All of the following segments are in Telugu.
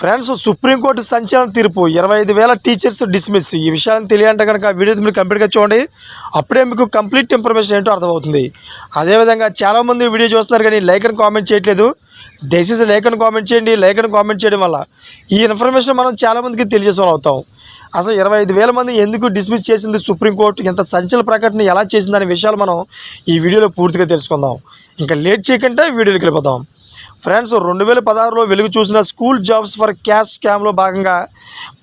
ఫ్రెండ్స్ సుప్రీంకోర్టు సంచలన తీర్పు. ఇరవై ఐదు వేల టీచర్స్ డిస్మిస్. ఈ విషయాన్ని తెలియంటే కనుక వీడియో మీరు కంప్లీట్గా చూడండి. అప్పుడే మీకు కంప్లీట్ ఇన్ఫర్మేషన్ ఏంటో అర్థమవుతుంది. అదేవిధంగా చాలామంది వీడియో చూస్తున్నారు కానీ లైక్ అని కామెంట్ చేయట్లేదు. దయచేసి లైక్ అని కామెంట్ చేయండి. లైక్ అని కామెంట్ చేయడం వల్ల ఈ ఇన్ఫర్మేషన్ మనం చాలామందికి తెలియజేసే అవుతాం. అసలు ఇరవై ఐదు వేల మంది ఎందుకు డిస్మిస్ చేసింది సుప్రీంకోర్టు? ఇంత సంచలన ప్రకటన ఎలా చేసిందనే విషయాలు మనం ఈ వీడియోలో పూర్తిగా తెలుసుకుందాం. ఇంకా లేట్ చేయకుండా వీడియోకి వెళ్ళిపోదాం. ఫ్రెండ్స్ రెండు వేల పదహారులో వెలుగు చూసిన స్కూల్ జాబ్స్ ఫర్ క్యాష్ స్కామ్లో భాగంగా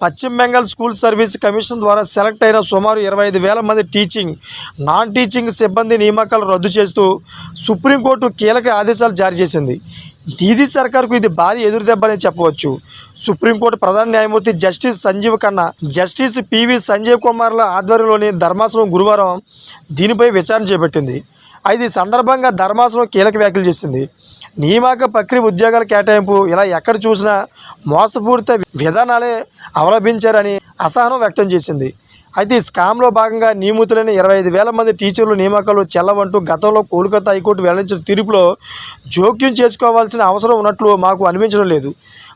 పశ్చిమ బెంగాల్ స్కూల్ సర్వీస్ కమిషన్ ద్వారా సెలెక్ట్ అయిన సుమారు ఇరవై ఐదు వేల మంది టీచింగ్ నాన్ టీచింగ్ సిబ్బంది నియామకాలు రద్దు చేస్తూ సుప్రీంకోర్టు కీలక ఆదేశాలు జారీ చేసింది. దీదీ సర్కార్కు ఇది భారీ ఎదురుదెబ్బని చెప్పవచ్చు. సుప్రీంకోర్టు ప్రధాన న్యాయమూర్తి justice Sanjiv Khanna justice P V Sanjay కుమార్ల ఆధ్వర్యంలోని ధర్మాసనం గురువారం దీనిపై విచారణ చేపట్టింది. అయితే ఈ సందర్భంగా ధర్మాసనం కీలక వ్యాఖ్యలు చేసింది. నియామక ప్రక్రియ ఉద్యోగాల కేటాయింపు ఇలా ఎక్కడ చూసినా మోసపూరిత విధానాలే అవలంబించారని అసహనం వ్యక్తం చేసింది. అయితే ఈ స్కామ్లో భాగంగా నియమితులైన ఇరవై ఐదు వేల మంది టీచర్లు నియామకాలు చెల్లవంటూ గతంలో కోల్కతా హైకోర్టు వెల్లడించిన తీర్పులో జోక్యం చేసుకోవాల్సిన అవసరం ఉన్నట్లు మాకు అనిపించడం లేదు.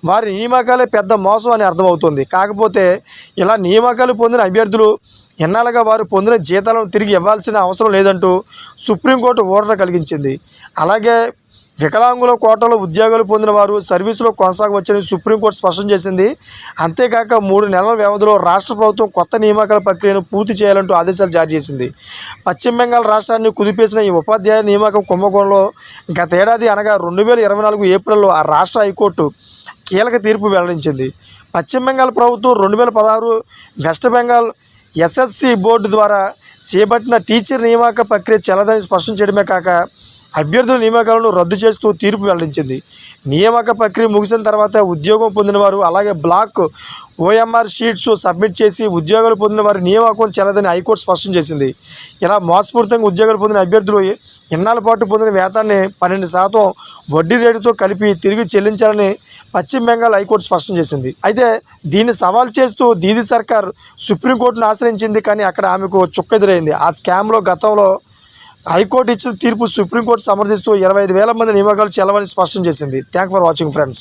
వారి నియామకాలే పెద్ద మోసం అని అర్థమవుతుంది. కాకపోతే ఇలా నియామకాలు పొందిన అభ్యర్థులు ఎన్నాళ్ళగా వారు పొందిన జీతాలను తిరిగి ఇవ్వాల్సిన అవసరం లేదంటూ సుప్రీంకోర్టు ఊరట కలిగించింది. అలాగే వికలాంగుల కోటలో ఉద్యోగాలు పొందిన వారు సర్వీసులో కొనసాగవచ్చని సుప్రీంకోర్టు స్పష్టం చేసింది. అంతేకాక మూడు నెలల వ్యవధిలో రాష్ట్ర ప్రభుత్వం కొత్త నియామకాల ప్రక్రియను పూర్తి చేయాలంటూ ఆదేశాలు జారీ చేసింది. పశ్చిమ బెంగాల్ రాష్ట్రాన్ని కుదిపేసిన ఈ ఉపాధ్యాయ నియామకం కుంభకోణంలో గతేడాది అనగా రెండు వేల ఇరవై నాలుగు ఏప్రిల్లో ఆ రాష్ట్ర హైకోర్టు కీలక తీర్పు వెల్లడించింది. పశ్చిమ బెంగాల్ ప్రభుత్వం రెండు వేల పదహారు వెస్ట్ బెంగాల్ ఎస్ఎస్సి బోర్డు ద్వారా చేపట్టిన టీచర్ నియామక ప్రక్రియ చెల్లదని స్పష్టం చేయడమే కాక అభ్యర్థుల నియామకాలను రద్దు చేస్తూ తీర్పు వెల్లడించింది. నియామక ప్రక్రియ ముగిసిన తర్వాత ఉద్యోగం పొందిన వారు అలాగే బ్లాక్ ఓఎంఆర్ షీట్స్ సబ్మిట్ చేసి ఉద్యోగాలు పొందిన వారి నియామకం చెల్లదని హైకోర్టు స్పష్టం చేసింది. ఇలా మోసపూరితంగా ఉద్యోగాలు పొందిన అభ్యర్థులు ఇన్నాళ్ళ పాటు పొందిన వేతాన్ని పన్నెండు శాతం వడ్డీ రేటుతో కలిపి తిరిగి చెల్లించాలని పశ్చిమ బెంగాల్ హైకోర్టు స్పష్టం చేసింది. అయితే దీన్ని సవాల్ చేస్తూ దీది సర్కార్ సుప్రీంకోర్టును ఆశ్రయించింది కానీ అక్కడ ఆమెకు చుక్కెదురైంది ఆ స్కామ్లో గతంలో హైకోర్టు ఇచ్చిన తీర్పు సుప్రీంకోర్టు సమర్థిస్తూ ఇరవై ఐదు వేల మంది నియామకాలు చెల్లవని స్పష్టం చేసింది. Thank for watching friends